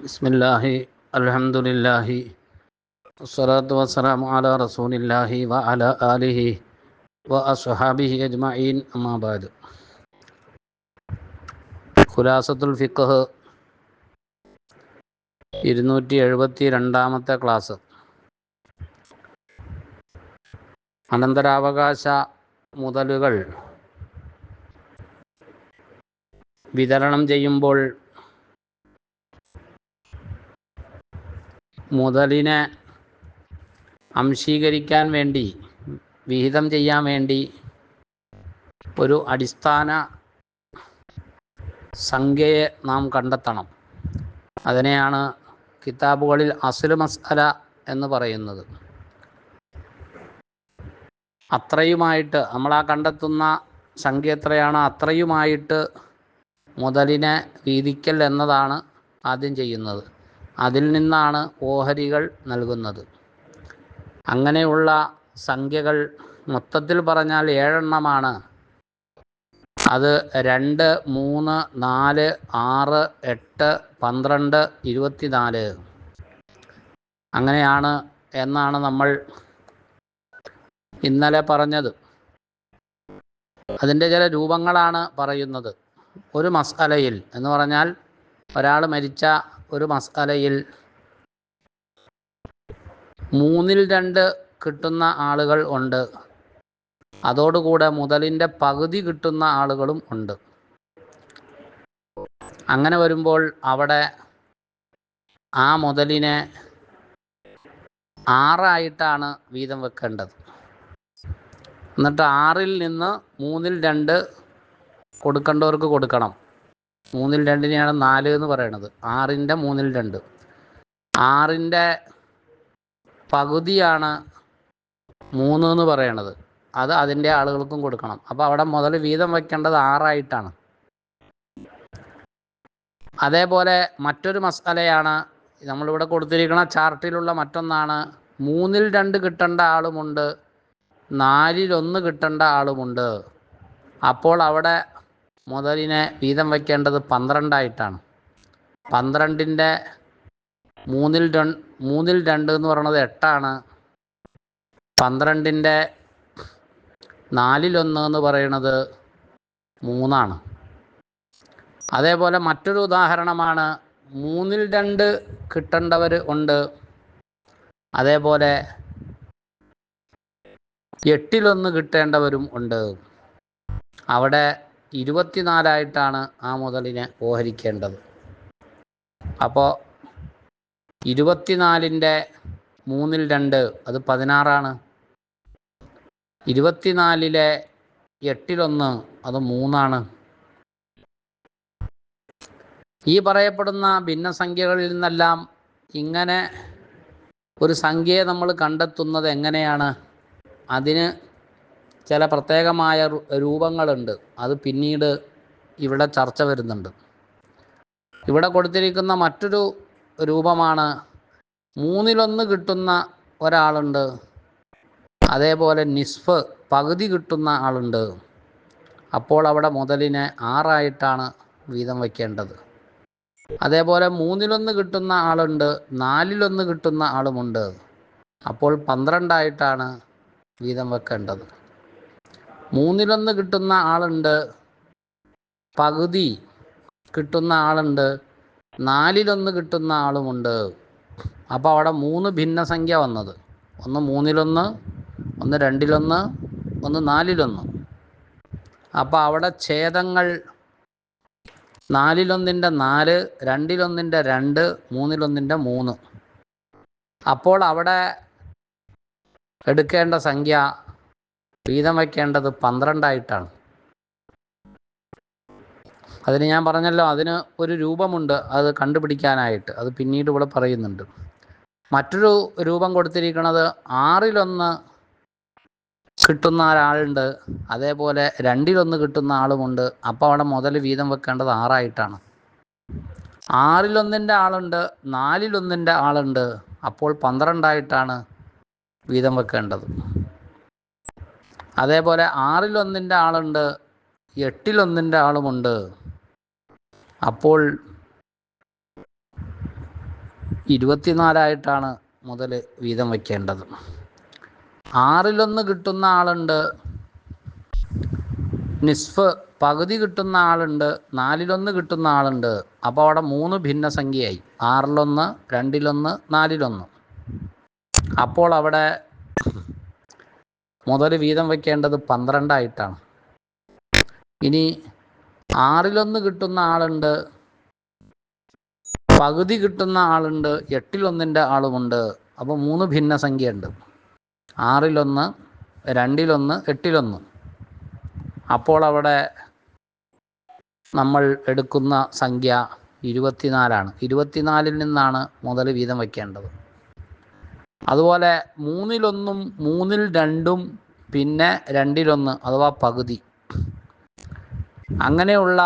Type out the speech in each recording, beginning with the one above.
ബിസ്മില്ലാഹി അൽഹംദുലില്ലാഹി വസ്സലാത്തു വസ്സലാമു അലാ റസൂലില്ലാഹി വ അലാ ആലിഹി വ അസ്ഹാബിഹി അജ്മഈൻ അമ്മാബാദ് ഖുലാസത്തുൽ ഫിഖ് ഇരുന്നൂറ്റി എഴുപത്തി രണ്ടാമത്തെ ക്ലാസ്. അനന്തരാവകാശ മുതലുകൾ വിതരണം ചെയ്യുമ്പോൾ മുതലിനെ അംശീകരിക്കാൻ വേണ്ടി വിഹിതം ചെയ്യാൻ വേണ്ടി ഒരു അടിസ്ഥാന സംഖ്യയെ നാം കണ്ടെത്തണം. അതിനെയാണ് കിതാബുകളിൽ അസുൽ മസ്അല എന്ന് പറയുന്നത്. അത്രയുമായിട്ട് നമ്മൾ ആ കണ്ടെത്തുന്ന സംഖ്യ എത്രയാണ് അത്രയുമായിട്ട് മുതലിനെ വീതിക്കൽ എന്നതാണ് ആദ്യം ചെയ്യുന്നത്. അതിൽ നിന്നാണ് ഓഹരികൾ നൽകുന്നത്. അങ്ങനെയുള്ള സംഖ്യകൾ മൊത്തത്തിൽ പറഞ്ഞാൽ ഏഴെണ്ണമാണ്. അത് രണ്ട് മൂന്ന് നാല് ആറ് എട്ട് പന്ത്രണ്ട് ഇരുപത്തിനാല്. അങ്ങനെയാണ് എന്നാണ് നമ്മൾ ഇന്നലെ പറഞ്ഞത്. അതിന്റെ ചില രൂപങ്ങളാണ് പറയുന്നത്. ഒരു മസാലയിൽ എന്ന് പറഞ്ഞാൽ ഒരാൾ മരിച്ച ഒരു മസാലയിൽ മൂന്നിൽ രണ്ട് കിട്ടുന്ന ആളുകൾ ഉണ്ട്. അതോടുകൂടെ മുതലിന്റെ പകുതി കിട്ടുന്ന ആളുകളും ഉണ്ട്. അങ്ങനെ വരുമ്പോൾ അവിടെ ആ മുതലിനെ ആറായിട്ടാണ് വീതം വെക്കേണ്ടത്. എന്നിട്ട് ആറിൽ നിന്ന് മൂന്നിൽ രണ്ട് കൊടുക്കേണ്ടവർക്ക് കൊടുക്കണം. മൂന്നിൽ രണ്ടിനെയാണ് നാല് എന്ന് പറയണത്. ആറിന്റെ മൂന്നിൽ രണ്ട്. ആറിന്റെ പകുതിയാണ് മൂന്ന് എന്ന് പറയണത്. അത് അതിന്റെ ആളുകൾക്കും കൊടുക്കണം. അപ്പോൾ അവിടെ മുതൽ വീതം വയ്ക്കേണ്ടത് ആറായിട്ടാണ്. അതേപോലെ മറ്റൊരു മസാലയാണ് നമ്മളിവിടെ കൊടുത്തിരിക്കുന്ന ചാർട്ടിലുള്ള മറ്റൊന്നാണ്. മൂന്നിൽ രണ്ട് കിട്ടേണ്ട ആളുമുണ്ട്. നാലിലൊന്ന് കിട്ടേണ്ട ആളുമുണ്ട്. അപ്പോൾ അവിടെ മുതലിനെ വീതം വയ്ക്കേണ്ടത് പന്ത്രണ്ടായിട്ടാണ്. പന്ത്രണ്ടിന്റെ മൂന്നിൽ രണ്ട് മൂന്നിൽ രണ്ട് എന്ന് പറയുന്നത് എട്ടാണ്. പന്ത്രണ്ടിന്റെ നാലിലൊന്ന് എന്ന് പറയുന്നത് മൂന്നാണ്. അതേപോലെ മറ്റൊരു ഉദാഹരണമാണ് മൂന്നിൽ രണ്ട് കിട്ടേണ്ടവർ ഉണ്ട്. അതേപോലെ എട്ടിലൊന്ന് കിട്ടേണ്ടവരും ഉണ്ട്. അവിടെ ഇരുപത്തിനാലായിട്ടാണ് ആ മുതലിനെ ഓഹരിക്കേണ്ടത്. അപ്പോൾ ഇരുപത്തിനാലിന്റെ മൂന്നിൽ രണ്ട് അത് പതിനാറാണ്. ഇരുപത്തിനാലിലെ എട്ടിലൊന്ന് അത് മൂന്നാണ്. ഈ പറയപ്പെടുന്ന ഭിന്നസംഖ്യകളിൽ നിന്നെല്ലാം ഇങ്ങനെ ഒരു സംഖ്യയെ നമ്മൾ കണ്ടെത്തുന്നത് എങ്ങനെയാണ്? അതിന് ചില പ്രത്യേകമായ രൂപങ്ങളുണ്ട്. അത് പിന്നീട് ഇവിടെ ചർച്ച വരുന്നുണ്ട്. ഇവിടെ കൊടുത്തിരിക്കുന്ന മറ്റൊരു രൂപമാണ് മൂന്നിലൊന്ന് കിട്ടുന്ന ഒരാളുണ്ട്. അതേപോലെ നിസ്ഫ് പകുതി കിട്ടുന്ന ആളുണ്ട്. അപ്പോൾ അവിടെ മുതലിനെ ആറായിട്ടാണ് വീതം വയ്ക്കേണ്ടത് അതേപോലെ മൂന്നിലൊന്ന് കിട്ടുന്ന ആളുണ്ട് നാലിലൊന്ന് കിട്ടുന്ന ആളുമുണ്ട്. അപ്പോൾ പന്ത്രണ്ടായിട്ടാണ് വീതം വെക്കേണ്ടത്. മൂന്നിലൊന്ന് കിട്ടുന്ന ആളുണ്ട്. പകുതി കിട്ടുന്ന ആളുണ്ട്. നാലിലൊന്ന് കിട്ടുന്ന ആളുമുണ്ട്. അപ്പോൾ അവിടെ മൂന്ന് ഭിന്ന സംഖ്യ വന്നത്. ഒന്ന് മൂന്നിലൊന്ന് ഒന്ന് രണ്ടിലൊന്ന് ഒന്ന് നാലിലൊന്ന്. അപ്പോൾ അവിടെ ഛേദങ്ങൾ നാലിലൊന്നിന്റെ നാല് രണ്ടിലൊന്നിന്റെ രണ്ട് മൂന്നിലൊന്നിന്റെ മൂന്ന്. അപ്പോൾ അവിടെ എടുക്കേണ്ട സംഖ്യ വീതം വയ്ക്കേണ്ടത് പന്ത്രണ്ടായിട്ടാണ്. അതിന് ഞാൻ പറഞ്ഞല്ലോ അതിന് ഒരു രൂപമുണ്ട് അത് കണ്ടുപിടിക്കാനായിട്ട്. അത് പിന്നീട് ഇവിടെ പറയുന്നുണ്ട്. മറ്റൊരു രൂപം കൊടുത്തിരിക്കുന്നത് ആറിലൊന്ന് കിട്ടുന്ന ഒരാളുണ്ട് അതേപോലെ രണ്ടിലൊന്ന് കിട്ടുന്ന ആളുമുണ്ട്. അപ്പോൾ അവിടെ മുതൽ വീതം വെക്കേണ്ടത് ആറായിട്ടാണ്. ആറിലൊന്നിന്റെ ആളുണ്ട് നാലിലൊന്നിന്റെ ആളുണ്ട്. അപ്പോൾ പന്ത്രണ്ടായിട്ടാണ് വീതം വെക്കേണ്ടത്. അതേപോലെ ആറിലൊന്നിന്റെ ആളുണ്ട് എട്ടിലൊന്നിന്റെ ആളുമുണ്ട്. അപ്പോൾ ഇരുപത്തിനാലായിട്ടാണ് മുതൽ വീതം വയ്ക്കേണ്ടത്. ആറിലൊന്ന് കിട്ടുന്ന ആളുണ്ട് നിസ്ഫ് പകുതി കിട്ടുന്ന ആളുണ്ട് നാലിലൊന്ന് കിട്ടുന്ന ആളുണ്ട്. അപ്പോൾ അവിടെ മൂന്ന് ഭിന്ന ഭിന്നസംഖ്യയായി. ആറിലൊന്ന് രണ്ടിലൊന്ന് നാലിലൊന്ന്. അപ്പോൾ അവിടെ മുതൽ വീതം വയ്ക്കേണ്ടത് പന്ത്രണ്ടായിട്ടാണ്. ഇനി ആറിലൊന്ന് കിട്ടുന്ന ആളുണ്ട് പകുതി കിട്ടുന്ന ആളുണ്ട് എട്ടിലൊന്നിന്റെ ആളുമുണ്ട്. അപ്പോൾ മൂന്ന് ഭിന്നസംഖ്യ ഉണ്ട് ആറിലൊന്ന് രണ്ടിലൊന്ന് എട്ടിലൊന്ന്. അപ്പോൾ അവിടെ നമ്മൾ എടുക്കുന്ന സംഖ്യ ഇരുപത്തിനാലാണ്. ഇരുപത്തിനാലിൽ നിന്നാണ് മുതൽ വീതം വയ്ക്കേണ്ടത് അതുപോലെ മൂന്നിലൊന്നും മൂന്നിൽ രണ്ടും പിന്നെ രണ്ടിലൊന്ന് അഥവാ പകുതി. അങ്ങനെയുള്ള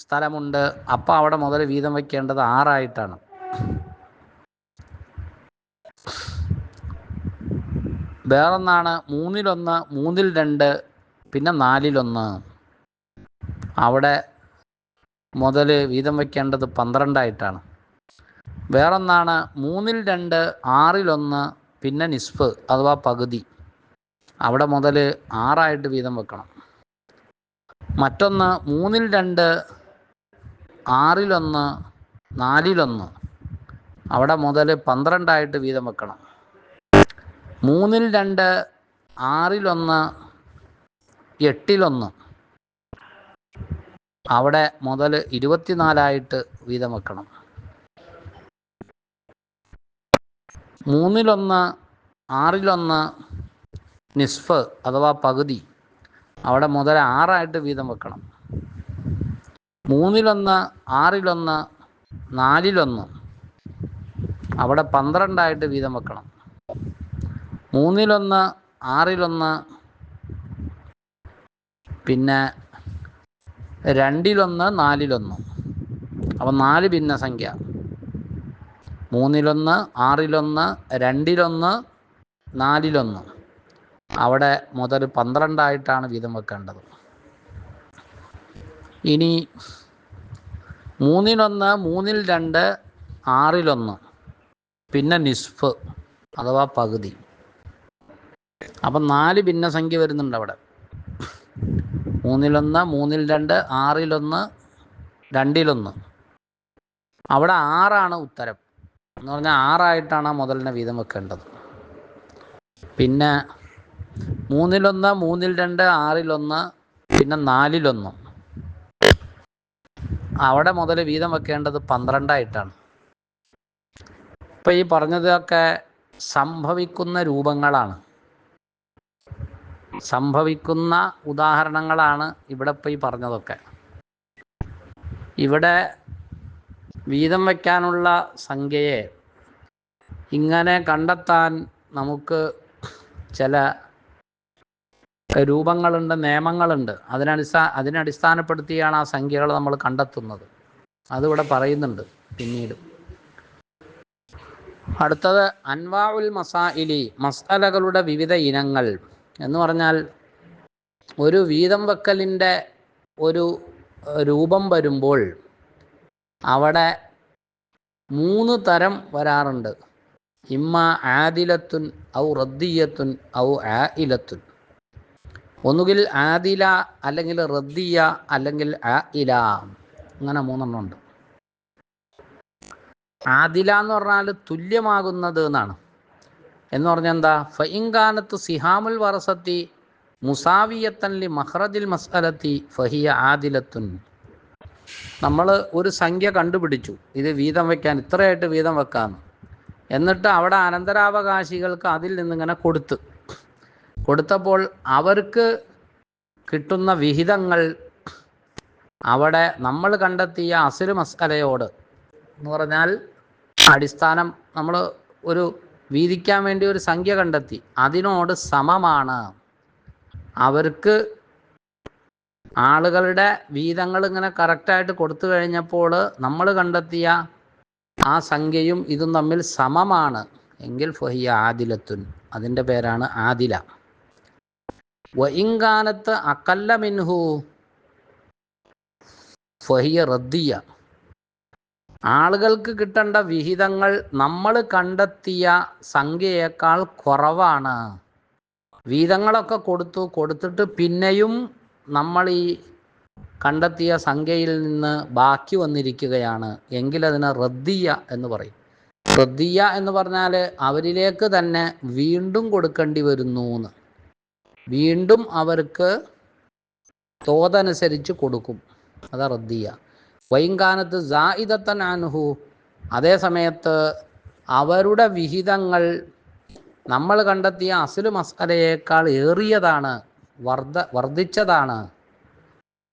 സ്ഥലമുണ്ട്. അപ്പം അവിടെ മുതൽ വീതം വയ്ക്കേണ്ടത് ആറായിട്ടാണ്. വേറൊന്നാണ് മൂന്നിലൊന്ന് മൂന്നിൽ രണ്ട് പിന്നെ നാലിലൊന്ന്. അവിടെ മുതൽ വീതം വയ്ക്കേണ്ടത് പന്ത്രണ്ടായിട്ടാണ്. വേറൊന്നാണ് മൂന്നിൽ രണ്ട് ആറിലൊന്ന് പിന്നെ നിസ്ഫ് അഥവാ പകുതി. അവിടെ മുതൽ ആറായിട്ട് വീതം വെക്കണം. മറ്റൊന്ന് മൂന്നിൽ രണ്ട് ആറിലൊന്ന് നാലിലൊന്ന്. അവിടെ മുതൽ പന്ത്രണ്ടായിട്ട് വീതം വെക്കണം. മൂന്നിൽ രണ്ട് ആറിലൊന്ന് എട്ടിലൊന്ന്. അവിടെ മുതൽ ഇരുപത്തിനാലായിട്ട് വീതം വെക്കണം. മൂന്നിലൊന്ന് ആറിലൊന്ന് നിസ്ഫ് അഥവാ പകുതി അവിടെ മുതൽ ആറായിട്ട് വീതം വെക്കണം. മൂന്നിലൊന്ന് ആറിലൊന്ന് നാലിലൊന്ന് അവിടെ പന്ത്രണ്ടായിട്ട് വീതം വെക്കണം. മൂന്നിലൊന്ന് ആറിലൊന്ന് പിന്നെ രണ്ടിലൊന്ന് നാലിലൊന്ന്. അപ്പം നാല് ഭിന്നസംഖ്യ. മൂന്നിലൊന്ന് ആറിലൊന്ന് രണ്ടിലൊന്ന് നാലിലൊന്ന്. അവിടെ മുതൽ പന്ത്രണ്ടായിട്ടാണ് വീതം വെക്കേണ്ടത്. ഇനി മൂന്നിലൊന്ന് മൂന്നിൽ രണ്ട് ആറിലൊന്ന്. പിന്നെ നിസ്ഫ് അഥവാ പകുതി. അപ്പം നാല് ഭിന്നസംഖ്യ വരുന്നുണ്ട് അവിടെ. മൂന്നിലൊന്ന് മൂന്നിൽ രണ്ട് ആറിലൊന്ന് രണ്ടിലൊന്ന്. അവിടെ ആറാണ് ഉത്തരം. എന്ന് പറഞ്ഞാൽ ആറായിട്ടാണ് ആ മുതലിനെ വീതം വെക്കേണ്ടത്. പിന്നെ മൂന്നിലൊന്ന് മൂന്നിൽ രണ്ട് ആറിലൊന്ന് പിന്നെ നാലിലൊന്ന്. അവിടെ മുതൽ വീതം വെക്കേണ്ടത് പന്ത്രണ്ടായിട്ടാണ്. ഇപ്പം ഈ പറഞ്ഞതൊക്കെ സംഭവിക്കുന്ന രൂപങ്ങളാണ്. സംഭവിക്കുന്ന ഉദാഹരണങ്ങളാണ് ഇവിടെ ഇപ്പോൾ ഈ പറഞ്ഞതൊക്കെ. ഇവിടെ വീതം വയ്ക്കാനുള്ള സംഖ്യയെ ഇങ്ങനെ കണ്ടെത്താൻ നമുക്ക് ചില രൂപങ്ങളുണ്ട് നിയമങ്ങളുണ്ട്. അതിനടിസ്ഥാ അതിനടിസ്ഥാനപ്പെടുത്തിയാണ് ആ സംഖ്യകൾ നമ്മൾ കണ്ടെത്തുന്നത്. അതിവിടെ പറയുന്നുണ്ട് പിന്നീട്. അടുത്തത് അൻവാഉൽ മസാഇലി മസാലകളുടെ വിവിധ ഇനങ്ങൾ. എന്ന് പറഞ്ഞാൽ ഒരു വീതം വെക്കലിന്റെ ഒരു രൂപം വരുമ്പോൾ അവിടെ മൂന്ന് തരം വരാറുണ്ട്. ഇമ്മ ആദിലത്തുൻ ഔ റദ്ദിയത്തുൻ ഔ ആയിലത്തുൻ ഒന്നുകിൽ ആദില അല്ലെങ്കിൽ റദ്ദിയ അല്ലെങ്കിൽ ആയില അങ്ങനെ മൂന്നെണ്ണം ഉണ്ട്. ആദില എന്ന് പറഞ്ഞാൽ തുല്യമാകുന്നത് എന്നാണ്. എന്ന് പറഞ്ഞാൽ എന്താ? ഫൈങ്കാനത്ത് സിഹാമുൽ വറസത്തി മുസാവിയത്തൻ ലി മഹ്റജിൽ മസ്അലത്തി ഫഹിയ ആദിലത്തുൻ. നമ്മൾ ഒരു സംഖ്യ കണ്ടുപിടിച്ചു. ഇത് വീതം വെക്കാൻ ഇത്രയായിട്ട് വീതം വെക്കാമെന്ന് എന്നിട്ട് അവിടെ അനന്തരാവകാശികൾക്ക് അതിൽ നിന്നിങ്ങനെ കൊടുത്ത്. കൊടുത്തപ്പോൾ അവർക്ക് കിട്ടുന്ന വിഹിതങ്ങൾ അവിടെ നമ്മൾ കണ്ടെത്തിയ അസുര മസ്കലയോട് എന്ന് പറഞ്ഞാൽ അടിസ്ഥാനം നമ്മൾ ഒരു വീതിക്കാൻ വേണ്ടി ഒരു സംഖ്യ കണ്ടെത്തി. അതിനോട് സമമാണ്. അവർക്ക് ആളുകളുടെ വീതങ്ങൾ ഇങ്ങനെ കറക്റ്റായിട്ട് കൊടുത്തു കഴിഞ്ഞപ്പോൾ നമ്മൾ കണ്ടെത്തിയ ആ സംഖ്യയും ഇതും തമ്മിൽ സമമാണ്. എങ്കിൽ ഫൊഹിയ ആദിലത്തുൻ. അതിന്റെ പേരാണ് ആദില. വഇങ്കാനത്ത് അക്കല്ല മിൻഹു ഫഹിയ റദ്ദിയ. ആളുകൾക്ക് കിട്ടേണ്ട വിഹിതങ്ങൾ നമ്മൾ കണ്ടെത്തിയ സംഖ്യയേക്കാൾ കുറവാണ്. വീതങ്ങളൊക്കെ കൊടുത്തു കൊടുത്തിട്ട് പിന്നെയും നമ്മൾ ഈ കണ്ടെത്തിയ സംഖ്യയിൽ നിന്ന് ബാക്കി വന്നിരിക്കുകയാണ്. അതിനെ റദ്ദിയ എന്ന് പറയും. റദ്ദിയ എന്ന് പറഞ്ഞാൽ അവരിലേക്ക് തന്നെ വീണ്ടും കൊടുക്കേണ്ടി വരുന്നു എന്ന് വീണ്ടും അവർക്ക് തോതനുസരിച്ച് കൊടുക്കും. അതാ റദ്ദിയ. വൈകാനത്ത് ജായിദത്തൻ അൻഹു അതേ സമയത്ത് അവരുടെ വിഹിതങ്ങൾ നമ്മൾ കണ്ടെത്തിയ അസുലു മസ്കലയേക്കാൾ ഏറിയതാണ്. വർദ്ധ വർദ്ധിച്ചതാണ്.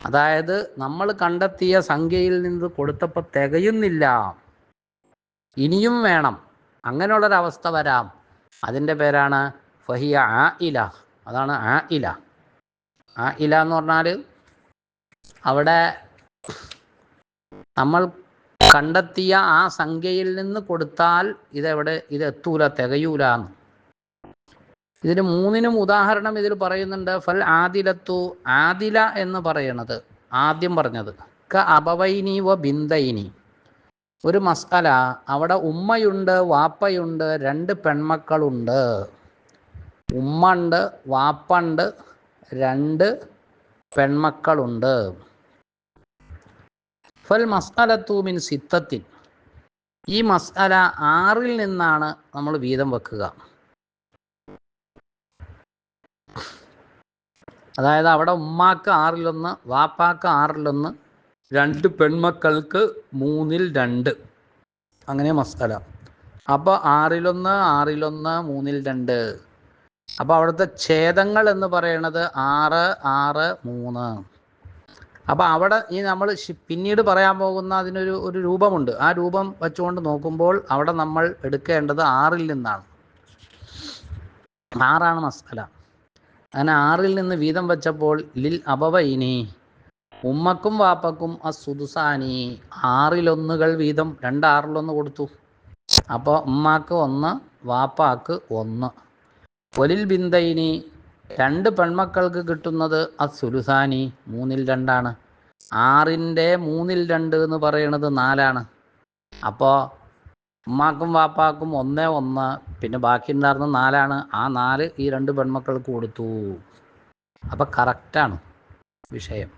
അതായത് നമ്മൾ കണ്ടെത്തിയ സംഖ്യയിൽ നിന്ന് കൊടുത്തപ്പോൾ തികയുന്നില്ല. ഇനിയും വേണം. അങ്ങനെയുള്ളൊരവസ്ഥ വരാം. അതിന്റെ പേരാണ് ഫഹിയ ആ ഇല അതാണ് ആ ഇല ആ ഇല എന്ന് പറഞ്ഞാൽ അവിടെ നമ്മൾ കണ്ടെത്തിയ ആ സംഖ്യയിൽ നിന്ന് കൊടുത്താൽ ഇതെവിടെ ഇത് എത്തൂല തികയൂല എന്ന്. ഇതിന് മൂന്നിനും ഉദാഹരണം ഇതിൽ പറയുന്നുണ്ട് ഫൽ ആദിലത്തു ആദില എന്ന് പറയുന്നത് ആദ്യം പറഞ്ഞത്. ക അപവൈനി വ ബിന്ദൈനി. ഒരു മസാല അവിടെ ഉമ്മയുണ്ട് വാപ്പയുണ്ട് രണ്ട് പെൺമക്കളുണ്ട്. ഉമ്മ ഉണ്ട് വാപ്പുണ്ട് രണ്ട് പെൺമക്കളുണ്ട്. ഫൽ മസാലത്തു മിൻ സിത്തത്തിൻ. ഈ മസ്അല ആറിൽ നിന്നാണ് നമ്മൾ വീതം വെക്കുക. അതായത് അവിടെ ഉമ്മാക്ക് ആറിലൊന്ന് വാപ്പാക്ക് ആറിലൊന്ന് രണ്ട് പെൺമക്കൾക്ക് മൂന്നിൽ രണ്ട്. അങ്ങനെ മസാല. അപ്പോൾ ആറിലൊന്ന് ആറിലൊന്ന് മൂന്നിൽ രണ്ട്. അപ്പോൾ അവിടുത്തെ ഛേദങ്ങൾ എന്ന് പറയണത് ആറ് ആറ് മൂന്ന്. അപ്പോൾ അവിടെ ഈ നമ്മൾ പിന്നീട് പറയാൻ പോകുന്ന അതിനൊരു ഒരു രൂപമുണ്ട്. ആ രൂപം വെച്ചുകൊണ്ട് നോക്കുമ്പോൾ അവിടെ നമ്മൾ എടുക്കേണ്ടത് ആറിൽ നിന്നാണ്. ആറാണ് മസാല. അങ്ങനെ ആറിൽ നിന്ന് വീതം വെച്ചപ്പോൾ ലിൽ അബവൈനി ഉമ്മക്കും വാപ്പക്കും അസുദുസാനി സുദുസാനി ആറിലൊന്നുകൾ വീതം രണ്ട് ആറിലൊന്ന് കൊടുത്തു. അപ്പോൾ ഉമ്മാക്ക് ഒന്ന് വാപ്പാക്ക് ഒന്ന്. ഒലിൽ ബിന്ദൈനി രണ്ട് പെൺമക്കൾക്ക് കിട്ടുന്നത് അസുലുസാനി മൂന്നിൽ രണ്ടാണ്. ആറിന്റെ മൂന്നിൽ രണ്ട് എന്ന് പറയുന്നത് നാലാണ്. അപ്പോൾ ഉമ്മാക്കും വാപ്പാക്കും ഒന്നേ ഒന്ന് പിന്നെ ബാക്കി ഉണ്ടായിരുന്ന നാലാണ്. ആ നാല് ഈ രണ്ട് പെൺമക്കൾക്ക് കൊടുത്തു. അപ്പം കറക്റ്റാണ് വിഷയം.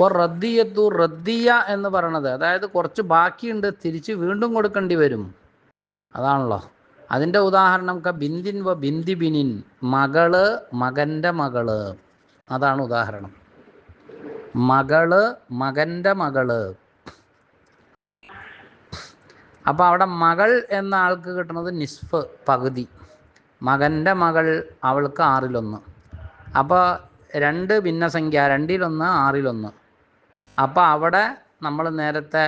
ഓ റദ്ദിയത്തു റദ്ദിയ എന്ന് പറയണത്. അതായത് കുറച്ച് ബാക്കിയുണ്ട്. തിരിച്ച് വീണ്ടും കൊടുക്കേണ്ടി വരും. അതാണല്ലോ. അതിന്റെ ഉദാഹരണം ക ബിന്ദിൻ വ ബിന്ദി ബിനിൻ മകൾ മകന്റെ മകൾ. അതാണ് ഉദാഹരണം. മകൾ മകന്റെ മകൾ. അപ്പോൾ അവിടെ മകൾ എന്ന ആൾക്ക് കിട്ടുന്നത് നിസ്ഫ് പകുതി. മകന്റെ മകൾ അവൾക്ക് ആറിലൊന്ന്. അപ്പോൾ രണ്ട് ഭിന്നസംഖ്യ രണ്ടിലൊന്ന് ആറിലൊന്ന്. അപ്പോൾ അവിടെ നമ്മൾ നേരത്തെ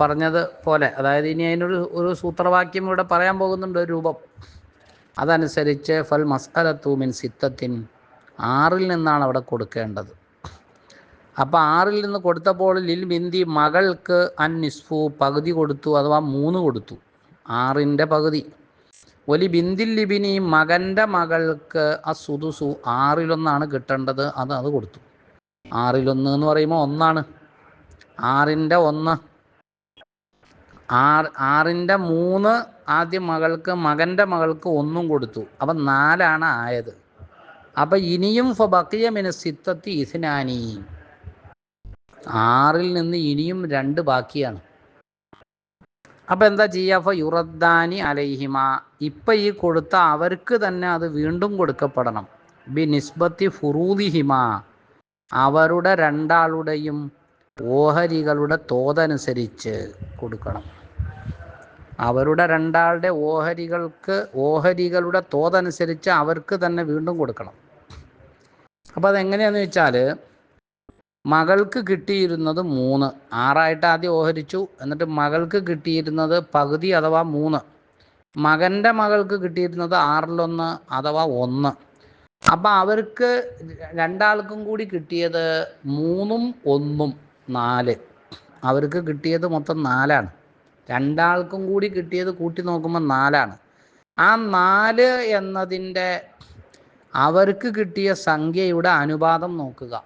പറഞ്ഞത് പോലെ അതായത് ഇനി അതിനൊരു ഒരു സൂത്രവാക്യം ഇവിടെ പറയാൻ പോകുന്നുണ്ട് ഒരു രൂപം. അതനുസരിച്ച് ഫൽ മസ്കലത്തൂമിൻ സിത്തത്തിൻ ആറിൽ നിന്നാണ് അവിടെ കൊടുക്കേണ്ടത്. അപ്പോൾ ആറിൽ നിന്ന് കൊടുത്തപ്പോൾ ലിൽ ബിന്ദി മകൾക്ക് അൻ നിസ്ഫു പകുതി കൊടുത്തു അഥവാ മൂന്ന് കൊടുത്തു. ആറിന്റെ പകുതി. ഒലി ബിന്ദിൽ ലിബിനി മകന്റെ മകൾക്ക് ആ സുതുസു ആറിലൊന്നാണ് കിട്ടേണ്ടത്. അത് അത് കൊടുത്തു. ആറിലൊന്ന് എന്ന് പറയുമ്പോൾ ഒന്നാണ്. ആറിന്റെ ഒന്ന്. ആറ് ആറിന്റെ മൂന്ന് ആദ്യം മകൾക്ക് മകന്റെ മകൾക്ക് ഒന്നും കൊടുത്തു. അപ്പം നാലാണ് ആയത്. അപ്പം ഇനിയും ഫബക്കിയ മിനസിത്തത്തി ഇസ്നാനി. ആറിൽ നിന്ന് ഇനിയും രണ്ട് ബാക്കിയാണ്. അപ്പം എന്താ ചെയ്യാ? യുറദ്ദാനി അലൈഹിമ. ഇപ്പം ഈ കൊടുത്ത അവർക്ക് തന്നെ അത് വീണ്ടും കൊടുക്കപ്പെടണം. ബി നിസ്ബത്തി ഫുറൂദിഹിമ. അവരുടെ രണ്ടാളുടെയും ഓഹരികളുടെ തോതനുസരിച്ച് കൊടുക്കണം. അവരുടെ രണ്ടാളുടെ ഓഹരികൾക്ക് ഓഹരികളുടെ തോതനുസരിച്ച് അവർക്ക് തന്നെ വീണ്ടും കൊടുക്കണം. അപ്പോൾ അതെങ്ങനെയാണെന്ന് വെച്ചാൽ മകൾക്ക് കിട്ടിയിരുന്നത് മൂന്ന്. ആറായിട്ട് ആദ്യം ഓഹരിച്ചു. എന്നിട്ട് മകൾക്ക് കിട്ടിയിരുന്നത് പകുതി അഥവാ മൂന്ന്. മകന്റെ മകൾക്ക് കിട്ടിയിരുന്നത് ആറിലൊന്ന് അഥവാ ഒന്ന്. അപ്പം അവർക്ക് രണ്ടാൾക്കും കൂടി കിട്ടിയത് മൂന്നും ഒന്നും നാല്. അവർക്ക് കിട്ടിയത് മൊത്തം നാലാണ്. രണ്ടാൾക്കും കൂടി കിട്ടിയത് കൂട്ടി നോക്കുമ്പോൾ നാലാണ്. ആ നാല് എന്നതിന്റെ അവർക്ക് കിട്ടിയ സംഖ്യയുടെ അനുപാതം നോക്കുക.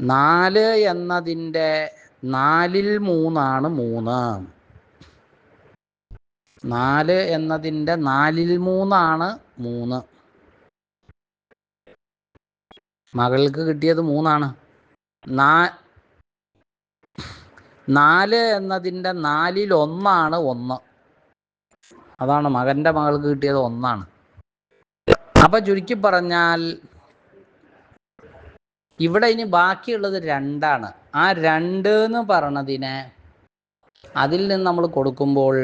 നാല് എന്നതിന്റെ നാലിൽ മൂന്നാണ് മൂന്ന്. നാല് എന്നതിന്റെ നാലിൽ മൂന്നാണ് മൂന്ന്. മകൾക്ക് കിട്ടിയത് മൂന്നാണ്. നാല് എന്നതിന്റെ നാലിൽ ഒന്നാണ് ഒന്ന്. അതാണ് മകന്റെ മകൾക്ക് കിട്ടിയത് ഒന്നാണ്. അപ്പൊ ചുരുക്കി പറഞ്ഞാൽ ഇവിടെ ഇനി ബാക്കിയുള്ളത് രണ്ടാണ്. ആ രണ്ട് എന്ന് പറഞ്ഞതിനെ അതിൽ നിന്ന് നമ്മൾ കൊടുക്കുമ്പോൾ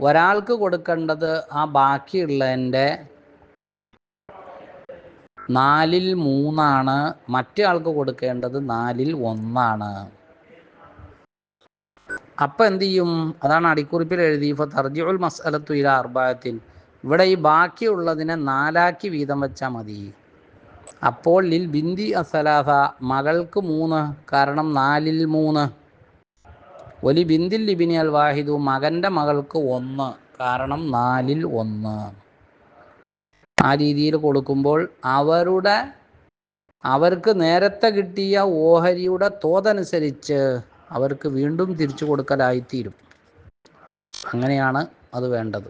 ഒരാൾക്ക് കൊടുക്കേണ്ടത് ആ ബാക്കിയുള്ളതിന്റെ നാലിൽ മൂന്നാണ് മറ്റേ ആൾക്ക് കൊടുക്കേണ്ടത് നാലിൽ ഒന്നാണ്. അപ്പം എന്ത് ചെയ്യും? അതാണ് അടിക്കുറിപ്പിൽ എഴുതി ഇപ്പൊ തർജിഉൽ മസ്അലത്തു ഇല അർബായത്തിൽ ഇവിടെ ഈ ബാക്കിയുള്ളതിനെ നാലാക്കി വീതം വെച്ചാൽ മതി. അപ്പോൾ ലിൽ ബിന്ദി അസലാസ മകൾക്ക് മൂന്ന് കാരണം നാലിൽ മൂന്ന്. ഒലി ബിന്ദിൽ ലിബിനി അൽ വാഹിദു മകന്റെ മകൾക്ക് ഒന്ന് കാരണം നാലിൽ ഒന്ന്. ആ രീതിയിൽ കൊടുക്കുമ്പോൾ അവരുടെ അവർക്ക് നേരത്തെ കിട്ടിയ ഓഹരിയുടെ തോതനുസരിച്ച് അവർക്ക് വീണ്ടും തിരിച്ചു കൊടുക്കലായിത്തീരും. അങ്ങനെയാണ് അത് വേണ്ടത്.